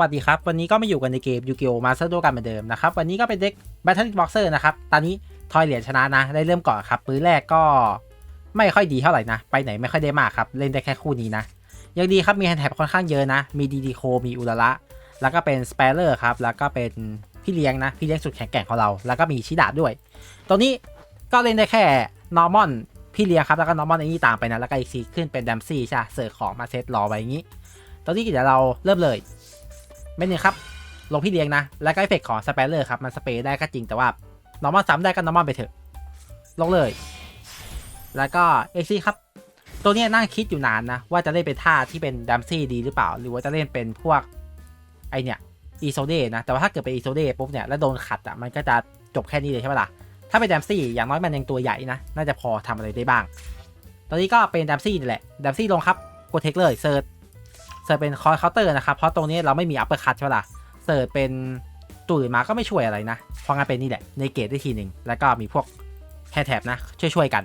วัสดีครับ วันนี้ก็มาอยู่กันในเกมยูกิโอมาสเตอร์ดกันเหมือนเดิมนะครับ วันนี้ก็เป็นเด็ก Battle Boxer นะครับ ตอนนี้ทอยเหรียญชนะนะ ได้เริ่มก่อนครับปื้อแรกก็ไม่ค่อยดีเท่าไหร่นะ ไปไหนไม่ค่อยได้มากครับ เล่นได้แค่คู่นี้นะ ยังดีครับมีแฮนด์แท็บค่อนข้างเยอะนะ มีดีดีโค มีอุลาระแล้วก็เป็นสเปเลอร์ครับ แล้วก็เป็นพี่เลี้ยงนะ พี่เลี้ยงสุดแข็งแกร่งของเรา แล้วก็มีชิดาด้วย ตรงนี้ก็เล่นได้แค่นอร์มอนพี่เลี้ยงครับแล้วก็นอร์มอนไอ้นี่ตามไปนะแล้วก็อีกซีขึ้นเป็นแดมซี่ใช่เสิร์ฟของมาเซตรอไว้อย่างนี้ ตอนนี้เดี๋ยวเราเริ่มเลย เม็ดหนึ่งครับ ลงพี่เลี้ยงนะ แล้วก็เอฟเฟกต์ของสเปรเลอร์ครับ มันสเปรย์ได้ก็จริงแต่ว่านอร์มอลซ้ำได้ก็นอร์มอลไปเถอะ ลงเลย แล้วก็เอ็กซี่ครับ ตัวนี้นั่งคิดอยู่นานนะ ว่าจะเล่นเป็นท่าที่เป็นดัมซี่ดีหรือเปล่า หรือว่าจะเล่นเป็นพวกไอเนี่ยอีโซเดนะ แต่ว่าถ้าเกิดเป็นอีโซเดปุ๊บเนี่ยแล้วโดนขัดอะมันก็จะจบแค่นี้เลยใช่ไหมล่ะ ถ้าเป็นดัมซี่อย่างน้อยมันยังตัวใหญ่นะ น่าจะพอทำอะไรได้บ้าง ตอนนี้ก็เป็นดัมซี่นี่แหละดัมซี่ลงครับกดเทคเลยเซิร์ช เสิร์ฟเป็นคอยเคาน์เตอร์นะครับ เพราะตรงนี้เราไม่มีอัปเปอร์คัตใช่ไหมล่ะเสิร์ฟเป็นตื่นมาก็ไม่ช่วยอะไรนะ เพราะงั้นเป็นนี่แหละ ในเกตได้ทีหนึ่ง แล้วก็มีพวกแฮแท็บนะ ช่วยๆกัน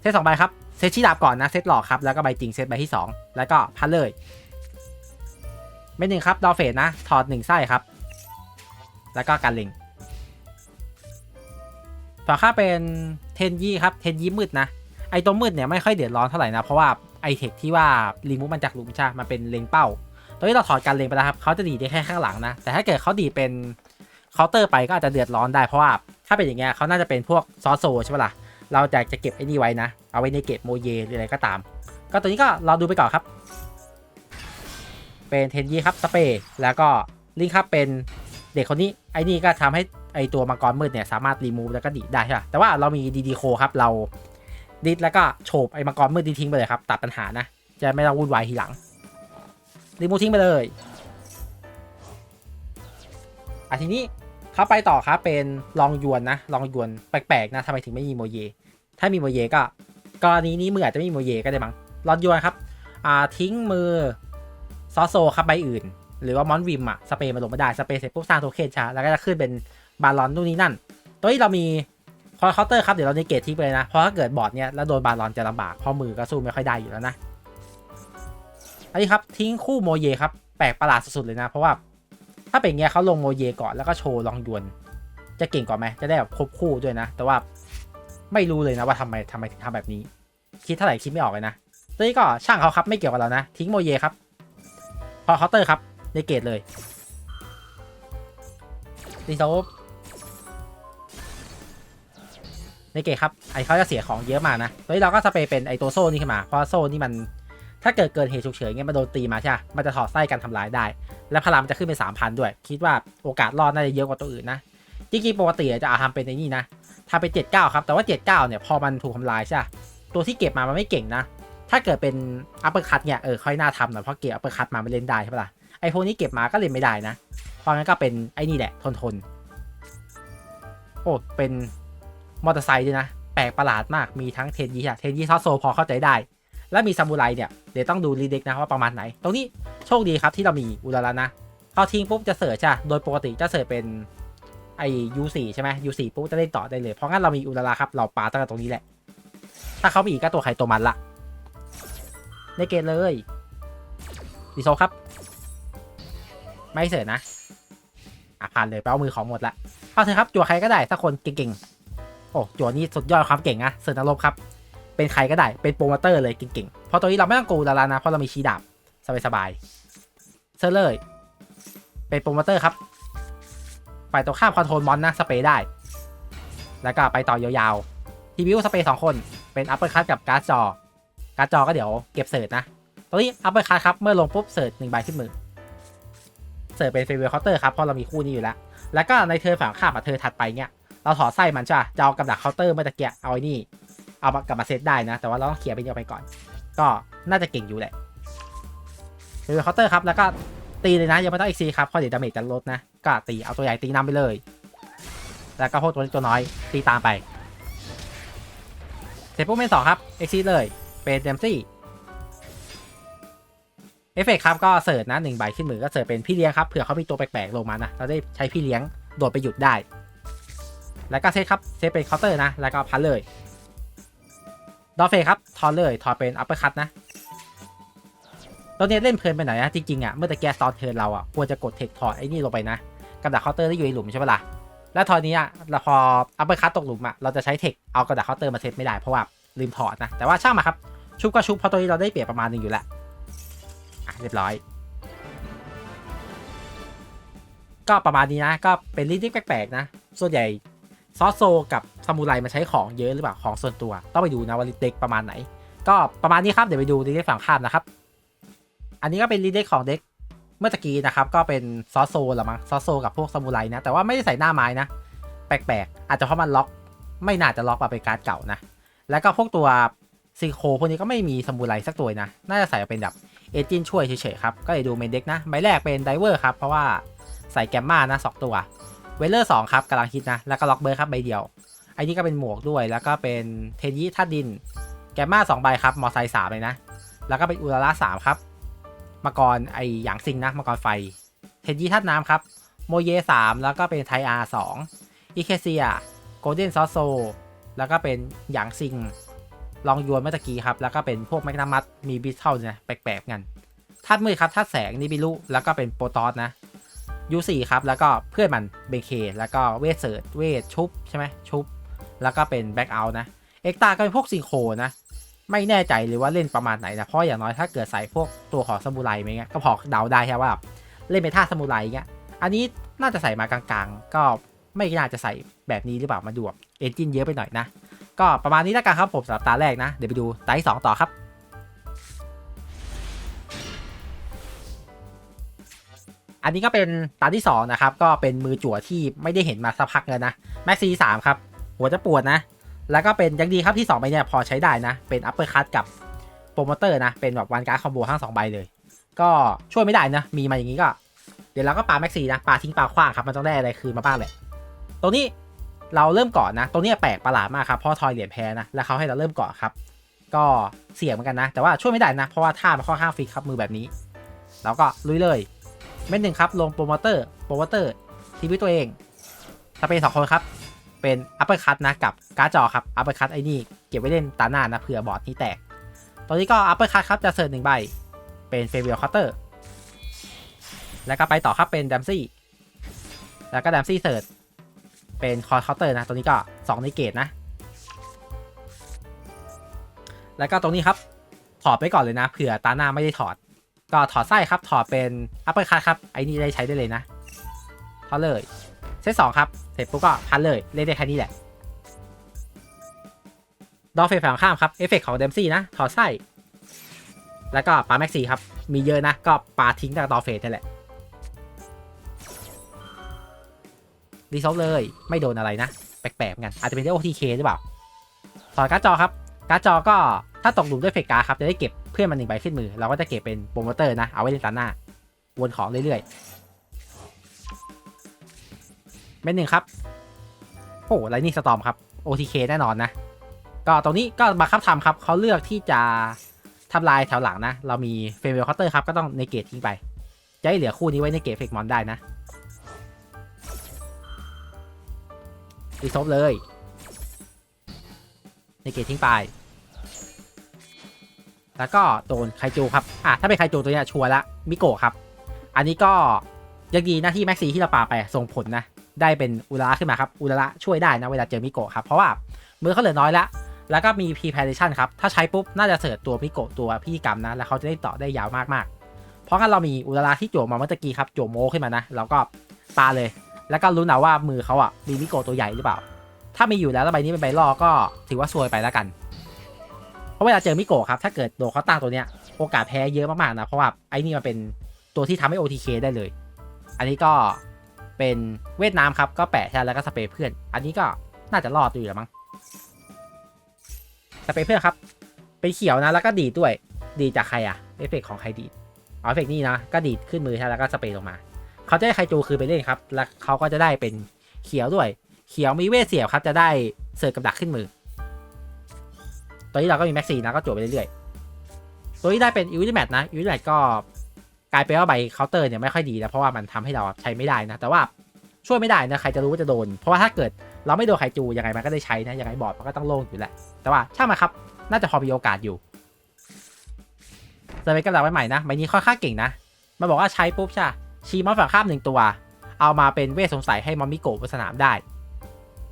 เซตสองใบครับ เซตชี้ดาบก่อนนะ เซตหลอกครับ แล้วก็ใบจริงเซตใบที่ 2 แล้วก็พันเลย ไม่หนึ่งครับ ดอเฟสนะ ถอดหนึ่งไส้ครับ แล้วก็การล็งต่อค่าเป็นเทนยี่ครับ เทนยี่มืดนะ ไอตัวมืดเนี่ยไม่ค่อยเดือดร้อนเท่าไหร่นะ เพราะว่า ไอเทคที่ว่ารีมูฟมันจากหลุมใช่มันเป็นเลงเป้า ตอนนี้เราถอดการเลงไปแล้วครับเขาจะดีได้แค่ข้างหลังนะ แต่ถ้าเกิดเขาดีเป็นเคาน์เตอร์ไปก็อาจจะเดือดร้อนได้เพราะว่าถ้าเป็นอย่างเงี้ยเขาน่าจะเป็นพวกซอสโซใช่ปะล่ะ เราจะจะเก็บไอ้นี่ไว้นะ เอาไว้ในเก็บโมเยหรืออะไรก็ตาม ก็ตัวนี้ก็เราดูไปก่อนครับ เป็นเทนยี่ครับสเปรย์แล้วก็ลิงครับเป็นเด็กคนนี้ไอ้นี่ก็ทำให้ไอตัวมังกรมืดเนี่ยสามารถรีมูฟแล้วก็ดีได้ใช่ปะแต่ว่าเรามีดีดีโคครับเรา ดิสแล้วก็โฉบไอ้มังกรมืดทิ้งไปเลยครับ ตัดปัญหานะ จะไม่ต้องวุ่นวายทีหลังรีมูทิ้งไปเลยอะทีนี้เขาไปต่อครับเป็นลองยวนนะลองยวนแปลกๆนะทำไมถึงไม่มีโมเย ถ้ามีโมเยก็กรณีนี้มืออาจจะไม่มีโมเยก็ได้มั้งลองยวนครับอ่าทิ้งมือซอโซครับใบอื่น หรือว่ามอนวิมอะสเปรย์มาลงไม่ได้สเปรย์เสร็จปุ๊บสร้างโทเค็นช้าแล้วก็จะขึ้นเป็นบาลอนนู่นนี่นั่น ตัวนี้เรามี คอเคาน์เตอร์ครับเดี๋ยวเราในเกตทิ้งไปเลยนะ เพราะถ้าเกิดบอร์ดเนี้ยแล้วโดนบาลอนจะลำบากเพราะมือก็สู้ไม่ค่อยได้อยู่แล้วนะอันนี้ครับทิ้งคู่โมเยครับแปลกประหลาดสุดๆเลยนะ เพราะว่า ถ้าเป็นเงี้ยเขาลงโมเยก่อนแล้วก็โชว์ลองยวน จะเก่งกว่าไหมจะได้แบบครบคู่ด้วยนะ แต่ว่าไม่รู้เลยนะว่าทำไมทำไมถึงทำแบบนี้ คิดเท่าไหร่คิดไม่ออกเลยนะตัวนี้ก็ช่างเขาครับไม่เกี่ยวกับเรานะ ทิ้งโมเยครับ พอเคาน์เตอร์ครับในเกตเลยดีโซ ในเกตครับไอเขาจะเสียของเยอะมากนะตอนนี้เราก็สเปรย์เป็นไอตัวโซ่นี่ขึ้นมา เพราะโซ่นี่มันถ้าเกิดเกิดเหตุฉุกเฉินเงี้ยมันโดนตีมาใช่ไหมมันจะถอดไส้กันทำร้ายได้ และพลังมันจะขึ้นเป็นสามพันด้วย คิดว่าโอกาสรอดน่าจะเยอะกว่าตัวอื่นนะจริงๆปกติจะอาทำเป็นไอ้นี่นะทำเป็นเจ็ดเก้าครับ แต่ว่าเจ็ดเก้าเนี่ยพอมันถูกทำลายใช่ปะตัวที่เก็บมามันไม่เก่งนะ ถ้าเกิดเป็นอัปเปอร์คัตเนี่ยเออค่อยน่าทำหน่อยเพราะเก็บอัปเปอร์คัตมาไม่เล่นได้ใช่ปะล่ะไอพวกนี้เก็บมาก็เล่นไม่ได้นะเพราะงั้นก็เป็นไอ้นี่แหละทนทนโอ้เป็น มอเตอร์ไซค์ด้วยนะ แปลกประหลาดมากมีทั้งเทนยีอะเทนยีซอสโซพอเข้าใจได้ แล้วมีซามูไรเนี่ยเดี๋ยวต้องดูรีเด็กนะว่าประมาณไหน ตรงนี้โชคดีครับที่เรามีอุลาระนะพอทิ้งปุ๊บจะเสิร์ชจ้ะโดยปกติจะเสิร์ชเป็นไอยูสี่ใช่ไหมยูสี่ปุ๊บจะเล่นต่อได้เลยเพราะงั้นเรามีอุลาระครับเราปาตั้งแต่ตรงนี้แหละ ถ้าเขามีอีกก็ตัวใครตัวมันละในเกมเลยดีโซครับ ไม่เสิร์ชนะอะผ่านเลยไปเอามือของหมดละเอาเถอะครับจั่วใครก็ได้ถ้าคนเก่งๆ โอ้จั่วนี่สุดยอดความเก่งนะเสิร์ชนรกครับ เป็นใครก็ได้เป็นโปรโมเตอร์เลยเก่งๆเพราะตัวนี้เราไม่ต้องกูดารานะเพราะเรามีชีดาบสบายๆเซอร์เลยเป็นโปรโมเตอร์ครับฝ่ายตัวข้ามคอนโทรลมอนนะสเปรย์ได้ แล้วก็ไปต่อยาวๆทีวิวสเปรย์สองคนเป็นอัปเปอร์คัตกับการ์ดจอ การ์ดจอก็เดี๋ยวเก็บเสิร์ชนะตัวนี้อัปเปอร์คัตครับเมื่อลงปุ๊บเสิร์ชหนึ่งใบขึ้นมือเสิร์ชเป็นเฟเวอร์เคาน์เตอร์ครับเพราะเรามีคู่นี้อยู่แล้วแล้วก็ในเธอฝั่งข้ามกับเธอถัดไปเนี่ย เราถอดไส้มันใช่ปะจะเอากับดักเคาน์เตอร์เมื่อตะเกียเอาไอ้นี่ เอากลับมาเซตได้นะ แต่ว่าเราต้องเคลียร์ไปเดียวไปก่อน ก็น่าจะเก่งอยู่แหละเฟเวอเคาน์เตอร์ครับ แล้วก็ตีเลยนะ ยังไม่ต้องอีกซีครับเพราะเดี๋ยวดาเมจจะลดนะ ก็ตีเอาตัวใหญ่ตีนำไปเลย แล้วก็พวกตัวเล็กตัวน้อยตีตามไป เสร็จปุ๊บเป็นสองครับเอ็กซีเลย เป็นเดมซี่เอฟเฟกครับก็เสิร์ชนะหนึ่งใบขึ้นมือก็เสิร์ชเป็นพี่เลี้ยงครับเผื่อเขามีตัวแปลกๆลงมานะเราได้ใช้พี่เลี้ยงโดดไปหยุดได้ แล้วก็เซตครับเซตเป็นเคาน์เตอร์นะ แล้วก็พันเลย ดอฟเฟครับ ทอนเลย ทอนเป็นอัปเปอร์คัตนะตตัวเนี้เล่นเพลินไปหน่อยนะ จริงๆอะ เมื่อตะแกตอนเทิร์นเราอะ ควรจะกดเทคถอดไอ้นี่ลงไปนะกระดาษเคาน์เตอร์ที่อยู่ในหลุมใช่ปะล่ะ แล้วทอนนี้อะเราพออัปเปอร์คัตตกหลุมอะ เราจะใช้เทคเอากระดาษเคาน์เตอร์มาเซตไม่ได้เพราะว่าลืมถอดนะ แต่ว่าช่างมาครับ ชุบก็ชุบเพราะตัวนี้เราได้เปรียบประมาณหนึงอยู่แล้วอะเรียบร้อย ก็ประมาณนี้นะ ก็เป็นลิสต์แปลกๆนะ ส่วนใหญ่ ซอสโซกับซามูไรมาใช้ของเยอะหรือเปล่าของส่วนตัว ต้องไปดูนะว่าลิต์เด็กประมาณไหน ก็ประมาณนี้ครับเดี๋ยวไปดูลิเด็กฝั่งข้ามนะครับ อันนี้ก็เป็นลิเด็กของเด็กเมื่อตะกี้นะครับ ก็เป็นซอสโซหรือมั้งซอสโซกับพวกซามูไรนะแต่ว่าไม่ได้ใส่หน้าไม้นะ แปลกๆ อาจจะเพราะมันล็อก ไม่น่าจะล็อกมาเป็นการ์ดเก่านะ แล้วก็พวกตัวซิโคพวกนี้ก็ไม่มีซามูไรสักตัวนะ น่าจะใส่เป็นแบบเอจินช่วยเฉยๆครับก็เลยดูเมนเด็กนะใบแรกเป็นไดเวอร์ครับเพราะว่าใส่แกมมานะสองตัว เวลเลอร์สองครับกำลังฮิตนะ แล้วก็ล็อกเบอร์ครับใบเดียวไอ้นี่ก็เป็นหมวกด้วยแล้วก็เป็นเทนยี่ทัดดิน แกมมาสองใบครับมอไซค์สามเลยนะ แล้วก็เป็นอุลาร่าสามครับมังกรไอหยางซิงนะมังกรไฟ เทนยี่ทัดน้ำครับโมเยสามแล้วก็เป็นไทอาร์สองอีเคเซียโกลเด้นซอสโซแล้วก็เป็นหยางซิงลองยวนเมื่อกี้ครับ แล้วก็เป็นพวกแมกนามัสมีบิทเทิลเนี่ยแปลกๆกันทัดมือครับทัดแสงนิบิลุแล้วก็เป็นโปรตอสนะ U4 ครับแล้วก็เพื่อนมันเบเคแล้วก็เวทเสิร์ตเวทชุบใช่ไหมชุบ แล้วก็เป็นแบ็กเอาท์นะเอ็กตาก็เป็นพวกซิงโคนะ ไม่แน่ใจเลยว่าเล่นประมาณไหนนะเพราะอย่างน้อยถ้าเกิดใส่พวกตัวของสมุไรไหมเงี้ยก็พอเดาได้แค่ว่าเล่นเมท่าสมุไรเงี้ยอันนี้น่าจะใส่มากลางๆ ก็ไม่น่าจะใส่แบบนี้หรือเปล่ามาดูเอนจินเยอะไปหน่อยนะ ก็ประมาณนี้แล้วกันครับผมสำหรับตาแรกนะเดี๋ยวไปดูตาที่สองต่อครับ อันนี้ก็เป็นตาที่2นะครับก็เป็นมือจั่วที่ไม่ได้เห็นมาสักพักแล้วนะแม็กซีสามครับหัวจะปวดนะ แล้วก็เป็นยังดีครับที่2ใบเนี่ยพอใช้ได้นะ เป็นอัปเปอร์คัตกับโปรโมเตอร์นะ เป็นแบบวันการ์ดคอมโบทั้งสองใบเลย ก็ช่วยไม่ได้นะ มีมาอย่างนี้ก็ เดี๋ยวเราก็ปาแม็กซีนะปาทิ้งปาขว้างครับมันต้องได้อะไรคืนมาบ้างแหละตรงนี้เราเริ่มก่อนนะ ตรงนี้แปลกประหลาดมากครับเพราะทอยเหรียญแพ้นะแล้วเขาให้เราเริ่มก่อนครับก็เสี่ยงเหมือนกันนะ แต่ว่าช่วยไม่ได้นะ เพราะว่าท่ามันค่อนข้างฟิกครับมือแบบนี้เราก็ลุยเลย เม็ดหนึ่งครับ ลงโปรโมเตอร์ โปรโมเตอร์ทีวีตัวเองสเป็นสองคนครับ เป็นอัปเปอร์คัตนะกับการ์ดจอครับ อัปเปอร์คัตไอ้นี่ เก็บไว้เล่นตาหน้านะเผื่อบอร์ดที่แตก ตอนนี้ก็อัปเปอร์คัตครับ จะเสิร์ฟหนึ่งใบ เป็นเฟเวลคัตเตอร์ แล้วก็ไปต่อครับเป็นดัมซี่ แล้วก็ดัมซี่เสิร์ฟเป็นคอร์คาน์เตอร์นะ ตัวนี้ก็2ในเกตนะ แล้วก็ตรงนี้ครับ ถอดไปก่อนเลยนะ เผื่อตาหน้าไม่ได้ถอด ก็ถอดไส้ครับ ถอดเป็นอัปเปอร์คัตครับ ไอ้นี่ได้ใช้ได้เลยนะ ถอดเลยเซตสองครับ เสร็จปุ๊บก็พันเลย เล่นได้แค่นี้แหละ ดอฟเฟฝั่งข้ามครับ เอฟเฟกของเดมซี่นะ ถอดไส้ แล้วก็ปาแม็กซี่ครับ มีเยอะนะ ก็ปาทิ้งจากดอฟเฟนี่แหละรีซอฟเลย ไม่โดนอะไรนะ แปลกๆกัน อาจจะเป็น OTK หรือเปล่า ถอดการ์ดจอครับ การ์ดจอก็ถ้าตกหลุมด้วยเฟกการ์ครับจะได้เก็บเพื่อนมันหนึ่งใบขึ้นมือ เราก็จะเก็บเป็นโปรโมเตอร์นะ เอาไว้เล่นตาหน้า วนของเรื่อยๆเม็ดหนึ่งครับ โอ้ไลนิ่สตอมครับ OTK แน่นอนนะ ก็ตรงนี้ก็บังคับทำครับ เขาเลือกที่จะทำลายแถวหลังนะ เรามีเฟรมเวลคัตเตอร์ครับก็ต้องในเกตทิ้งไป จะให้เหลือคู่นี้ไว้ในเกตเฟกมอนได้นะรีซอฟเลย ในเกตทิ้งไป แล้วก็โดนไคจูครับ อะถ้าเป็นไคจูตัวเนี้ยชัวร์ละมิโกะครับ อันนี้ก็ยังดีนะที่แม็กซีที่เราปาไปส่งผลนะ ได้เป็นอุลระขึ้นมาครับ อุลระช่วยได้นะเวลาเจอมิโกะครับ เพราะว่ามือเขาเหลือน้อยละ แล้วก็มีพีแพดิชันครับ ถ้าใช้ปุ๊บน่าจะเสิร์ชตัวมิโกะตัวพี่กรรมนะ แล้วเขาจะได้ต่อได้ยาวมากๆ เพราะงั้นเรามีอุลระที่โจมมาเมื่อตะกี้ครับ โจมโมขึ้นมานะเราก็ปาเลย แล้วก็รู้นะว่ามือเขาอะมีมิโกะตัวใหญ่หรือเปล่า ถ้ามีอยู่แล้วแล้วใบนี้เป็นใบล่อก็ถือว่าซวยไปแล้วกัน ราะเวลาเจอมิโกะครับ ถ้าเกิดโดนเขาตั้งตัวเนี้ยโอกาสแพ้เยอะมากๆนะ เพราะว่าไอ้นี่มันเป็นตัวที่ทำให้ OTK ได้เลย อันนี้ก็เป็นเวทน้ำครับ ก็แปะใช่แล้วก็สเปรย์เพื่อน อันนี้ก็น่าจะรอดอยู่แล้วมั้ง สเปรย์เพื่อนครับ เป็นเขียวนะ แล้วก็ดีดด้วย ดีจากใครอะเอฟเฟกของใครดีอ๋อเอฟเฟกนี่นะ ก็ดีดขึ้นมือใช่แล้วก็สเปรย์ลงมา เขาจะได้ไคจูคือไปเล่นครับ แล้วเขาก็จะได้เป็นเขียวด้วย เขียวมีเวทเสียบครับ จะได้เสิร์ฟกับดักขึ้นมือ ตอนนี้เราก็มีแม็กซี่นะก็จวดไปเรื่อยๆ ตัวนี้ได้เป็นอิวิลแมทนะอิวิลแมทก็กลายเป็นว่าใบเคาน์เตอร์เนี่ยไม่ค่อยดีนะเพราะว่ามันทำให้เราใช้ไม่ได้นะ แต่ว่าช่วยไม่ได้นะใครจะรู้ว่าจะโดน เพราะว่าถ้าเกิดเราไม่โดนไคจูยังไงมันก็ได้ใช้นะยังไงบอร์ดมันก็ต้องโล่งอยู่แหละ แต่ว่าช่างมาครับ น่าจะพอมีโอกาสอยู่เซอร์เวย์กับดักใหม่นะใบนี้ค่อนข้างเก่งนะ มันบอกว่าใช้ปุ๊บใช่ชีมอนฝั่งข้ามหนึ่งตัว เอามาเป็นเวทสงสัยให้มอนมิโกะบนสนามได้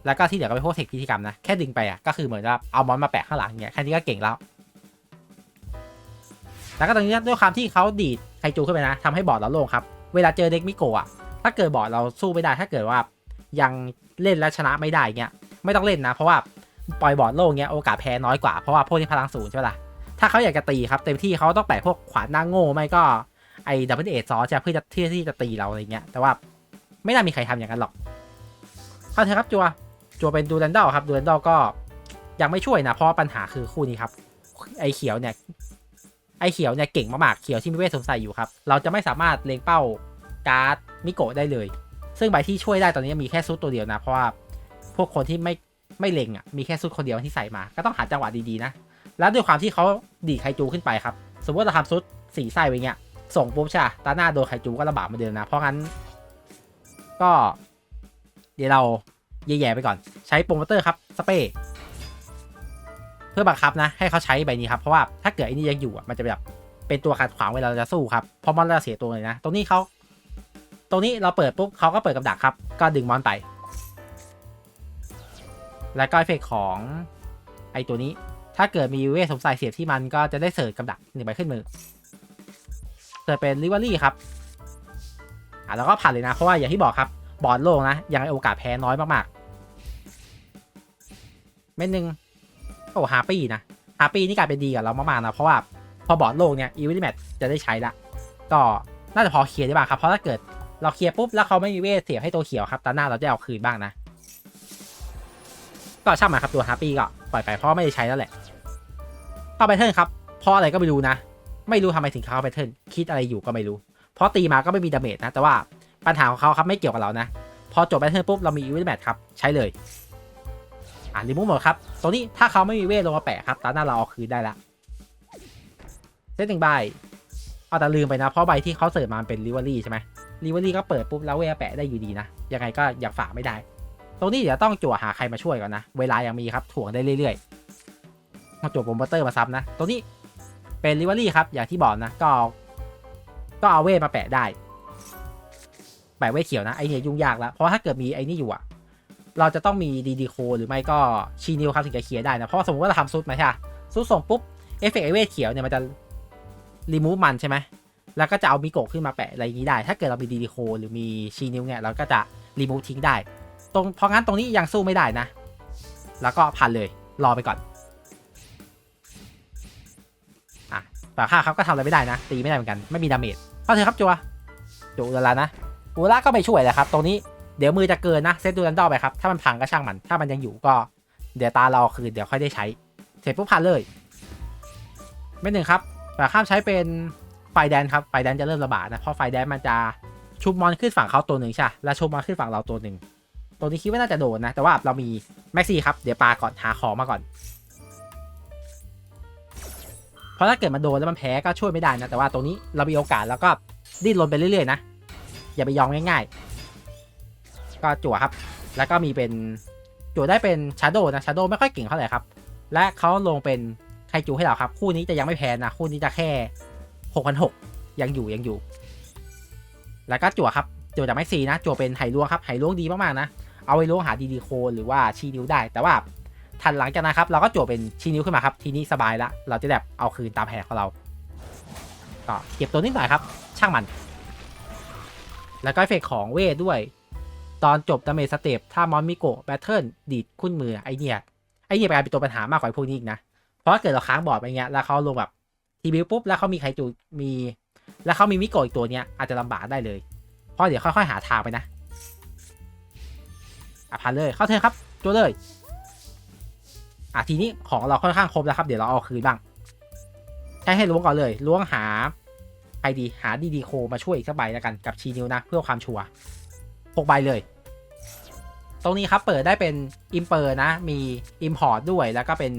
แล้วก็ที่เหลือก็เป็นพวกเทคพิธีกรรมนะ แค่ดึงไปอะก็คือเหมือนว่าเอามอนมาแปะข้างหลังเนี่ยแค่นี้ก็เก่งแล้ว แล้วก็ตรงนี้ด้วยความที่เขาดีดไคจูขึ้นไปนะทำให้บอร์ดเราโล่งครับ เวลาเจอเด็กมิโกะอะถ้าเกิดบอร์ดเราสู้ไม่ได้ถ้าเกิดว่ายังเล่นและชนะไม่ได้เงี้ยไม่ต้องเล่นนะ เพราะว่าปล่อยบอร์ดโล่งเงี้ยโอกาสแพ้น้อยกว่าเพราะว่าพวกนี้พลังสูงใช่ไหมล่ะถ้าเขาอยากจะตีครับเต็มที่เขาต้องแปะพวกขวานหน้าโง่ไม่ก็ไอ้ดับเบิลเอทซอสจะเพื่อจะที่จะตีเราอะไรเงี้ยแต่ว่าไม่น่ามีใครทำอย่างนั้นหรอกเข้าเถอะครับจัว จัวเป็นดูแลนดอลครับดูแลนดอลก็ยังไม่ช่วยนะเพราะปัญหาคือคู่นี้ครับไอเขียวเนี่ยไอเขียวเนี่ยเก่งมากๆเขียวที่มีเวทสงสัยอยู่ครับเราจะไม่สามารถเล็งเป้าการ์ดมิโกะได้เลย ซึ่งใบที่ช่วยได้ตอนนี้มีแค่ซุดตัวเดียวนะเพราะว่าพวกคนที่ไม่ไม่เล็งอะมีแค่ซุดคนเดียวที่ใส่มาก็ต้องหาจังหวะดีๆนะแล้วด้วยความที่เขาดีไคจูขึ้นไปครับ สมมติเราทำซุดสีไส้ไว้เงี้ยส่งปุ๊บใช่ตาหน้าโดนไคจูก็ลำบากมาเดิมนะ เพราะงั้น ก็ เดี๋ยวเรา แย่ๆไปก่อน ใช้โปรโมเตอร์ครับสเปรย์เพื่อบังคับนะ ให้เขาใช้ใบนี้ครับเพราะว่าถ้าเกิดไอ้นี่ยังอยู่อะมันจะแบบเป็นตัวขัดขวางเวลาเราจะสู้ครับพราะมอนเราเสียตัวเลยนะ ตรงนี้เขาตรงนี้เราเปิดปุ๊บเขาก็เปิดกับดักครับ ก็ดึงมอนไปแล้วก็เอฟเฟกของไอตัวนี้ ถ้าเกิดมีเวทสมใส่เสียบที่มันก็จะได้เสิร์ฟกับดักหนึ่งใบขึ้นมือเสิร์ฟเป็นลิเวอรี่ครับอะแล้วก็ผ่านเลยนะเพราะว่าอย่างที่บอกครับ บอลโลงนะ ยังโอกาสแพ้น้อยมากๆ เม็ดหนึ่งโอ้ฮาปี้นะฮาปี้นี่กลายเป็นดีกับเรามากๆนะเพราะว่าพอบอร์ดโลกเนี่ยอีวิลแมทจะได้ใช้ละก็น่าจะพอเคลียร์ได้บ้างครับ เพราะถ้าเกิดเราเคลียร์ปุ๊บแล้วเขาไม่มีเวทเสียบให้ตัวเขียวครับตาหน้าเราจะเอาคืนบ้างนะ ก็ช่างมันครับตัวฮาปี้ก็ปล่อยไปเพราะไม่ได้ใช้แล้วแหละเข้าไปเทิร์นครับเพราะอะไรก็ไม่รู้นะ ไม่รู้ทำไมถึงเข้าไปเทิร์นคิดอะไรอยู่ก็ไม่รู้ เพราะตีมาก็ไม่มีดาเมจนะแต่ว่า ปัญหาของเขาครับไม่เกี่ยวกับเรานะ พอจบไปเทิร์ปุ๊บเรามีอีวิลแมทครับใช้เลย อะรีมูฟหมดครับตรงนี้ถ้าเขาไม่มีเวทลงมาแปะครับตาหน้าเราเอาคืนได้ละเซตหนึ่งใบเอาแต่ลืมไปนะเพราะใบที่เขาเสิร์ฟมาเป็นลิเวอรี่ใช่ไหมลิเวอรี่ก็เปิดปุ๊บแล้วเวทแปะได้อยู่ดีนะยังไงก็ยังฝากไม่ได้ ตรงนี้เดี๋ยวต้องจั่วหาใครมาช่วยก่อนนะเวลายังมีครับถ่วงได้เรื่อยๆมาจั่วโปรโมเตอร์มาซับนะตรงนี้เป็นลิเวอรี่ครับอย่างที่บอกนะก็เอาก็เอาเวทมาแปะได้ แปะเวทเขียวนะไอเนี่ยยุ่งยากแล้วเพราะถ้าเกิดมีไอ้นี่อยู่อะเราจะต้องมีดีดีโคหรือไม่ก็ชีนิวครับถึงจะเคลียร์ได้นะเพราะสมมติว่าเราทำซุดมาใช่ะซุดส่งปุ๊บเอฟเฟกต์ไอเวทเขียวเนี่ยมันจะรีมูฟมันใช่ไหมแล้วก็จะเอามิโกะขึ้นมาแปะอะไรอย่างนี้ได้ ถ้าเกิดเรามีดีดีโคหรือมีชีนิวเนี่ยเราก็จะรีมูฟทิ้งได้ ตรงเพราะงั้นตรงนี้ยังสู้ไม่ได้นะ แล้วก็ผ่านเลยรอไปก่อนอะแต่ค่าเขาก็ทำอะไรไม่ได้นะ ตีไม่ได้เหมือนกันไม่มีดาเมจเข้าเถอะครับจัวจุลาละนะ อุลาก็ไม่ช่วยแหละครับ ตรงนี้เดี๋ยวมือจะเกินนะเซตดูรันดอไปครับ ถ้ามันพังก็ช่างมัน ถ้ามันยังอยู่ก็ เดี๋ยวตาเราคืนเดี๋ยวค่อยได้ใช้ เสร็จปุ๊บพันเลย ไม่หนึ่งครับแต่ข้ามใช้เป็นไฟแดนครับ ไฟแดนจะเริ่มระบาดนะ เพราะไฟแดนมันจะชุบมอนขึ้นฝั่งเขาตัวหนึ่งใช่ แล้วชุบมอนขึ้นฝั่งเราตัวหนึ่ง ตัวนี้คิดว่าน่าจะโดนนะ แต่ว่าเรามีแม็กซี่ครับ เดี๋ยวปาก่อนหาของมาก่อน เพราะถ้าเกิดมันโดนแล้วมันแพ้ก็ช่วยไม่ได้นะ แต่ว่าตรงนี้เรามีโอกาสแล้วก็ดิ้นรนไปเรื่อยๆนะ อย่าไปยอมง่ายๆ ก็จั่วครับ แล้วก็มีเป็นจั่วได้เป็นชาร์โดนะชาร์โดไม่ค่อยเก่งเท่าไหร่ครับ และเขาลงเป็นไคจูให้เราครับ คู่นี้จะยังไม่แพ้นะ คู่นี้จะแค่หกพันหกยังอยู่ยังอยู่ แล้วก็จั่วครับจั่วจากแม็กซีนะจั่วเป็นไหลวงครับไหลวงดีมากๆนะ เอาไว้ล้วงหาดีดีโคหรือว่าชีนิ้วได้ แต่ว่าทันหลังจากนั้นครับเราก็จั่วเป็นชีนิ้วขึ้นมาครับ ทีนี้สบายละเราจะแบบเอาคืนตามแผนของเราก็เก็บตัวนิดหน่อยครับ ช่างมัน แล้วก็เอฟเฟกของเวทด้วย ตอนจบดาเมจสเตปถ้ามอนมิโกะแบทเทิลดีดขึ้นมือไอเนี่ยไอเนี่ยกลายเป็นตัวปัญหามากกว่าพวกนี้อีกนะ เพราะเกิดเราค้างบอร์ดไปเงี้ยแล้วเขาลงแบบทีบิวปุ๊บแล้วเขามีใครจูมี แล้วเขามีมิโกะอีกตัวเนี้ยอาจจะลำบากได้เลย เพราะเดี๋ยวค่อยๆหาทางไปนะอะพันเลยเข้าเถอะครับจูเลยอะทีนี้ของเราค่อนข้างครบแล้วครับ เดี๋ยวเราเอาคืนบ้าง ใช้ให้ล้วงก่อนเลย ล้วงหา ใครดีหาดีดีโคมาช่วยอีกสักใบแล้วกันกับชีนิวนะ เพื่อความชัวร์หกใบเลย ตรงนี้ครับเปิดได้เป็นอิมเปอร์นะ มีอิมพอร์ตด้วยแล้วก็เป็น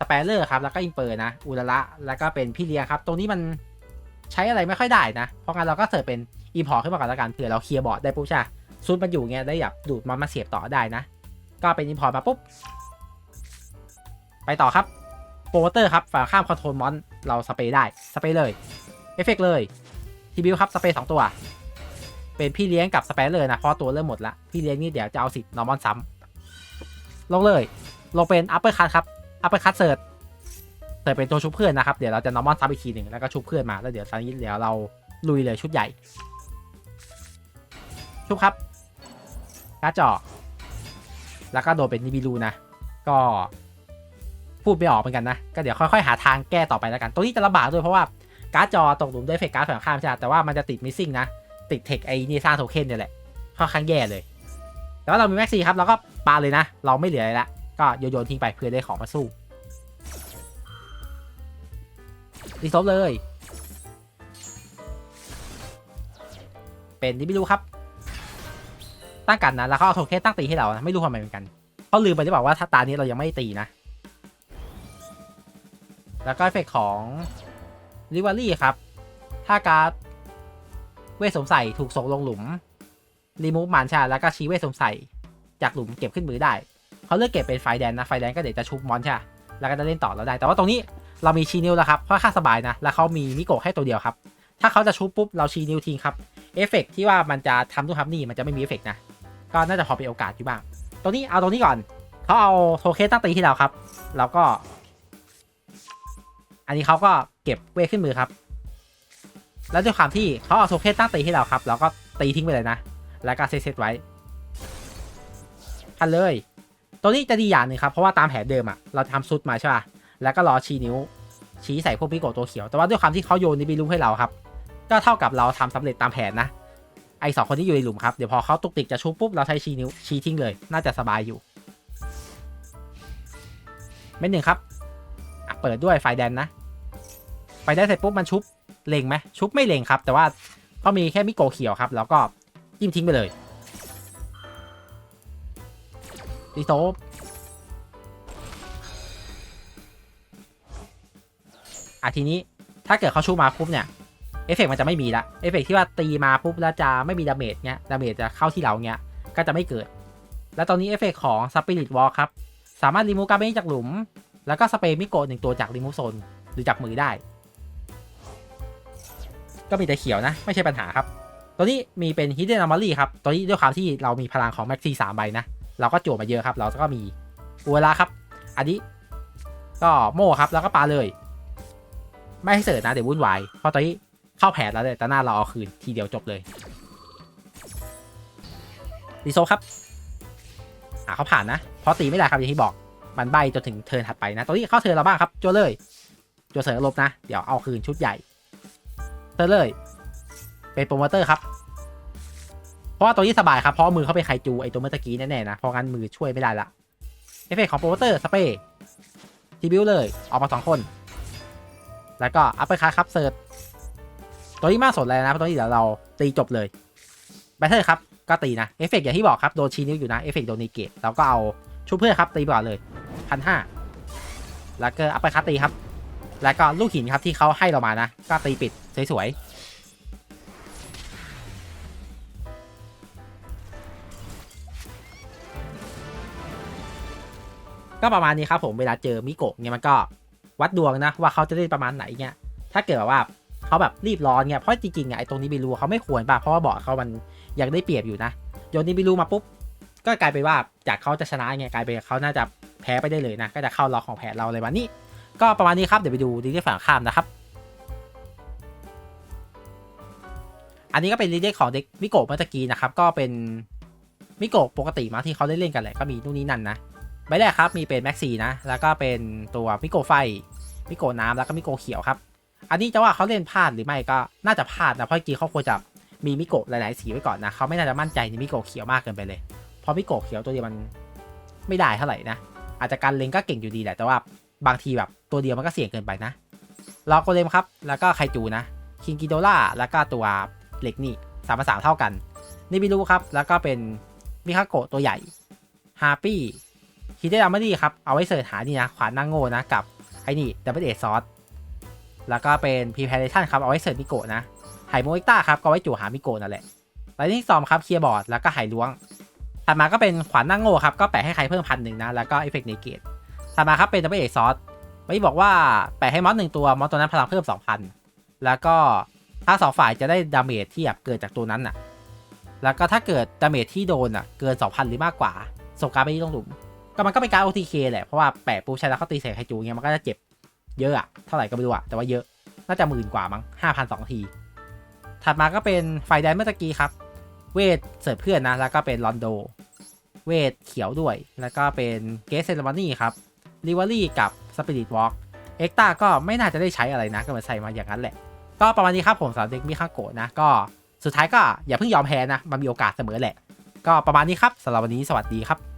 สเปเลอร์ครับแล้วก็อิมเปอร์นะอุลละแล้วก็เป็นพี่เลี้ยงครับ ตรงนี้มันใช้อะไรไม่ค่อยได้นะ เพราะงั้นเราก็เสิร์ฟเป็นอิมพอร์ตขึ้นมาก่อนแล้วกันเผื่อเราเคลียร์บอร์ดได้ปุ๊บใช่ซุนมันอยู่เงี้ยได้แบบดูดมันมาเสียบต่อได้นะ ก็เป็นอิมพอร์ตมาปุ๊บไปต่อครับโปรเตอร์ครับฝ่าข้ามคอนโทรลมอนเราสเปรย์ได้สเปรย์เลย เอฟเฟกเลยทีบิวครับสเปรย์สองตัว เป็นพี่เลี้ยงกับสเปรย์เลยนะเพราะตัวเริ่มหมดละพี่เลี้ยงนี่เดี๋ยวจะเอาสิทธิ์นอร์มอนซ้ำลงเลย ลงเป็นอัปเปอร์คัทครับอัปเปอร์คัทเสิร์ตเสิร์ตเป็นตัวชุบเพื่อนนะครับเดี๋ยวเราจะนอร์มอนซ้ำอีกทีหนึ่งแล้วก็ชุบเพื่อนมาแล้วเดี๋ยวตอนนี้เดี๋ยวเราลุยเลยชุดใหญ่ ชุบครับการ์ดจอแล้วก็โดนเป็นนิบิลูนะ ก็พูดไม่ออกเหมือนกันนะ ก็เดี๋ยวค่อยๆ หาทางแก้ต่อไปแล้วกัน ตรงนี้จะลำบากด้วยเพราะว่า การ์ดจอตกหลุมด้วยเฟกการ์ดฝั่งข้ามใช่ไหมแต่ว่ามันจะติดมิสซิ่งนะ ติดเทคไอ้นี่สร้างโทเค็นเนี่ยแหละค่อนข้างแย่เลย แต่ว่าเรามีแม็กซี่ครับเราก็ปาเลยนะ เราไม่เหลืออะไรละก็โยนโยนทิ้งไปเพื่อได้ของมาสู้รีซอฟเลย เป็นนิบิลูครับ ตั้งกันนะแล้วเขาเอาโทเค็นตั้งตีให้เรานะไม่รู้ทำไมเหมือนกันเขาลืมไปได้บอกว่าถ้าตานี้เรายังไม่ตีนะ แล้วก็เอฟเฟกของ ลิวารี่ครับ ถ้าการ์ดเวทสมใส่ถูกส่งลงหลุม รีมูฟมันชาแล้วก็ชี้เวทสมใส่จากหลุมเก็บขึ้นมือได้ เขาเลือกเก็บเป็นไฟแดนนะไฟแดนก็เดี๋ยวจะชุบมอนใช่แล้วก็จะเล่นต่อเราได้ แต่ว่าตรงนี้เรามีชีนิวแล้วครับค่อนข้าสบายนะ แล้วเขามีมิโกะแค่ตัวเดียวครับ ถ้าเขาจะชุบปุ๊บเราชีนิวทิ้งครับเอฟเฟกที่ว่ามันจะทำนู่นทำนี่มันจะไม่มีเอฟเฟกนะ ก็น่าจะพอเป็นโอกาสอยู่บ้างตรงนี้เอาตรงนี้ก่อนเขาเอาโทเค็นตั้งตีที่เราครับ แล้วก็ อันนี้เขาก็ เก็บเวทขึ้นมือครับ แล้วด้วยความที่เขาเอาโทเค็นตั้งตีให้เราครับ เราก็ตีทิ้งไปเลยนะ แล้วก็เซตเซตไว้พันเลย ตัวนี้จะดีอย่างหนึ่งครับ เพราะว่าตามแผนเดิมอะเราทำซุดมาใช่ป่ะ แล้วก็รอชี้นิ้ว ชี้ใส่พวกมิโกตัวเขียว แต่ว่าด้วยความที่เขาโยนนิบิลูให้เราครับ ก็เท่ากับเราทำสำเร็จตามแผนนะ ไอสองคนที่อยู่ในหลุมครับ เดี๋ยวพอเขาตุกติกจะชุบปุ๊บ เราใช้ชี้นิ้วชี้ทิ้งเลย น่าจะสบายอยู่เม็ดหนึ่งครับ เปิดด้วยไฟแดนนะ ไฟแดนเสร็จปุ๊บมันชุบเล็งไหมชุบไม่เล็งครับ แต่ว่าเขามีแค่มิโกเขียวครับ แล้วก็จิ้มทิ้งไปเลยดีโซฟอะทีนี้ถ้าเกิดเขาชุบมาปุ๊บเนี่ยเอฟเฟกมันจะไม่มีละเอฟเฟกที่ว่าตีมาปุ๊บแล้วจะไม่มีดาเมจเงี้ยดาเมจจะเข้าที่เราเงี้ยก็จะไม่เกิด แล้วตอนนี้เอฟเฟกของสปิริตวอลครับ สามารถรีมูฟการ์เบนจากหลุม แล้วก็สเปรย์มิโกะหนึ่งตัวจากรีมูฟโซนหรือจากมือได้ ก็มีแต่เขียวนะ ไม่ใช่ปัญหาครับ ตัวนี้มีเป็น Hidden Anomaly ครับ ตัวนี้ด้วยความที่เรามีพลังของแม็กซี่สามใบนะ เราก็โจวมาเยอะครับ เราก็มีอุเวลาครับ อันนี้ก็โม่ครับ แล้วก็ปาเลย ไม่ให้เสิร์ชนะเดี๋ยววุ่นวาย เพราะตอนนี้เข้าแผนแล้วเลยแต่หน้าเราเอาคืนทีเดียวจบเลยดีโซครับ อ่าเขาผ่านนะ เพราะตีไม่ได้ครับอย่างที่บอก มันใบจนถึงเทิร์นถัดไปนะตัวนี้เข้าเทิร์นเราบ้างครับโจเลยโจเสริมลบนะ เดี๋ยวเอาคืนชุดใหญ่ เตอร์เลยเป็นโปรโมเตอร์ครับ เพราะว่าตัวนี้สบายครับ เพราะมือเขาเป็นไคจูไอตัวเมื่อกี้แน่ๆนะ เพราะงั้นมือช่วยไม่ได้ละเอฟเฟกของโปรโมเตอร์สเปรย์ทีบิวเลยออกมาสองคน แล้วก็อัปเปอร์คัครับเซิร์ตตัวนี้มากสนเลยนะเพราะตัวนี้เดี๋ยวเราตีจบเลยแบทเทอร์ครับก็ตีนะเอฟเฟกอย่างที่บอกครับโดนชีนิ้วอยู่นะเอฟเฟกโดนนิเกตเราก็เอาชุบเพื่อครับตีไปก่อนเลยพันห้าแล้วก็อัปเปอร์คัตีครับ แล้วก็ลูกหินครับที่เขาให้เรามานะ ก็ตีปิดสวยๆ ก็ประมาณนี้ครับผมเวลาเจอมิโกะเนี่ยมันก็วัดดวงนะว่าเขาจะเล่นประมาณไหนเนี่ยถ้าเกิดแบบว่าเขาแบบรีบร้อนเนี่ยเพราะจริงๆไอ้ตรงนี้ไม่รู้เขาไม่ควรป่ะเพราะว่าเบาะเขามันยังได้เปรียบอยู่นะโยนนิบิลูมาปุ๊บก็กลายเป็นว่าจากเขาจะชนะไงกลายเป็นเขาน่าจะแพ้ไปได้เลยนะ ก็จะเข้าล็อกของแผนเราเลยวันนี้ ก็ประมาณนี้ครับ เดี๋ยวไปดูดีเดฝั่งข้ามนะครับ อันนี้ก็เป็นดีเดของเด็กมิโกะเมื่อกี้นะครับ ก็เป็นมิโกะปกติมาที่เขาได้เล่นกันแหละก็มีนู่นนี่นั่นนะใบแรกครับมีเป็นแม็กซี่นะ แล้วก็เป็นตัวมิโกะไฟมิโกะน้ำแล้วก็มิโกะเขียวครับ อันนี้จะว่าเขาเล่นพลาดหรือไม่ก็น่าจะพลาดนะเพราะจริงๆเขาควรจะมีมิโกะหลายๆสีไว้ก่อนนะเขาไม่น่าจะมั่นใจในมิโกะเขียวมากเกินไปเลยเพราะมิโกะเขียวตัวเดียวมันไม่ได้เท่าไหร่นะอาจจะการเล็งก็เก่งอยู่ดีแหละแต่ว่า บางทีแบบตัวเดียวมันก็เสี่ยงเกินไปนะลอโกเลมครับ แล้วก็ไคจูนะ คิงกิโดล่า แล้วก็ตัวเหล็กนี่สามภาษามเท่ากันนิบิลูครับ แล้วก็เป็นมิคาโกะตัวใหญ่ฮาปี้ฮิเดอามารีครับ เอาไว้เสิร์ชหานี่นะ ขวานนางโง่นะ กับไอ้นี่ดับเบิลเอซอสแล้วก็เป็นพรีแพรชันครับ เอาไว้เสิร์ชมิโกะนะไฮโมเอ็กต้าครับก็ไว้จู่หามิโกะนั่นแหละไลท์ที่ซอมครับเคลียร์บอร์ดแล้วก็ไฮล้วงถัดมาก็เป็นขวานนั่งโง่ครับ ก็แปะให้ใครเพิ่มพันหนึ่งนะ แล้วก็เอฟเฟกต์เนเกต ถัดมาครับเป็นดับเบิลเอซอสไม่บอกว่าแปะให้มอสหนึ่งตัวมอสตัวนั้นพลังเพิ่ม 2,000 แล้วก็ถ้าสองฝ่ายจะได้ดาเมจที่แบบเกิดจากตัวนั้นน่ะ แล้วก็ถ้าเกิดดาเมจที่โดนอะเกิน 2,000 หรือมากกว่าส่งการไปที่ตรงหลุม ก็มันก็เป็นการ OTK แหละ เพราะว่าแปะปุ๊บใช้แล้วเขาตีใส่ไคจูเงี้ยมันก็จะเจ็บเยอะอะเท่าไหร่ก็ไม่รู้อะแต่ว่าเยอะ น่าจะหมื่นกว่ามั้ง5,000สองที ถัดมาก็เป็นไฟแดนเมื่อตะกี้ครับ เวทเสิร์ฟเพื่อนนะ แล้วก็เป็นลอนโด เวทเขียวด้วย แล้วก็เป็นเกสเซนมานี่ครับ ลิเวอรี่กับสปิริตวอล์กเอ็กตาก็ไม่น่าจะได้ใช้อะไรนะ ก็มาใส่มาอย่างนั้นแหละ ก็ประมาณนี้ครับผมสำหรับเด็กมิคาโกะนะ ก็สุดท้ายก็อย่าเพิ่งยอมแพ้นะ มันมีโอกาสเสมอแหละ ก็ประมาณนี้ครับสำหรับวันนี้สวัสดีครับ